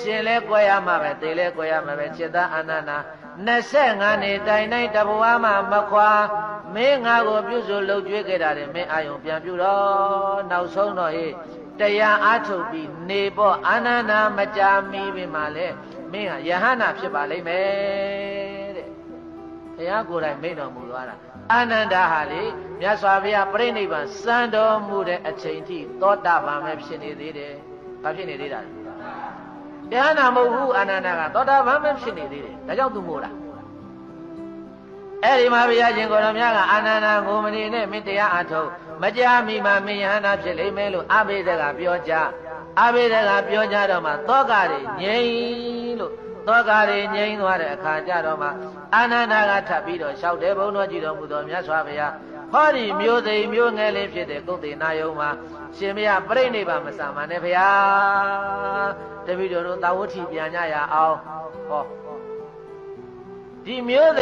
ရှင်လဲကြွယ်ရမှာပဲသေလဲကြွယ်ရမှာပဲจิตအာနန္ဒာ25နှစ်တိုင်တိုင်းတဘဝမှာမခွာမင်းငါကိုပြုစုလုပ်ကြွေးခဲ့တာတယ်မင်းအာယုံပြန်ပြုတော့နောက်ဆုံးတော့ဟေးတရားအားထုတ်ပြီးနေပေါ့အာနန္ဒာမကြာမီပြီမှလဲမင်းကယဟန္တာဖြစ်ပါလိမ့်မယ်တဲ့ဘုရားကိုယ်တိုင်မိန့်တော်မူသွားတာအာနန္ဒာဟာလေမြတ်စွာဘုရားပြိဋိဘံစံတော်မူတဲ့အချိန်ထိသောတာပန်ပဲဖြစ်နေသေးတယ်ဘာဖြစ်နေသေးတာလဲ တရားနာမဟုတ်ဘူးအာနန္ဒာကသောတာပန်ပဲဖြစ်နေသေးတယ်ဒါကြောင့်သူမို့လားအဲ့ဒီမှာဘုရားရှင်ကိုယ်တော်မြတ်ကအာနန္ဒာကိုမနေနဲ့မင်းတရားအထုတ်မကြာမီမှာမင်းယဟန္တာဖြစ်လိမ့်မယ်လို့အဘိဓကပြောကြအဘိဓကပြောကြတော့မှသောကတွေငြိမ့်လို့သောကတွေငြိမ့်သွားတဲ့အခါကျတော့မှအာနန္ဒာကထပ်ပြီးတော့လျှောက်တယ်ဘုန်းတော်ကြည်တော်မူတော်မြတ်စွာဘုရားဟောဒီမျိုးသိမ်မျိုးငယ်လေးဖြစ်တဲ့ကုသိနာယုံမှာရှင်မရပြိဋိဘမဆာမနဲ့ဘုရား တပည့်တော်တို့သာဝတိပြန်ကြရအောင်ဟောဒီမျိုး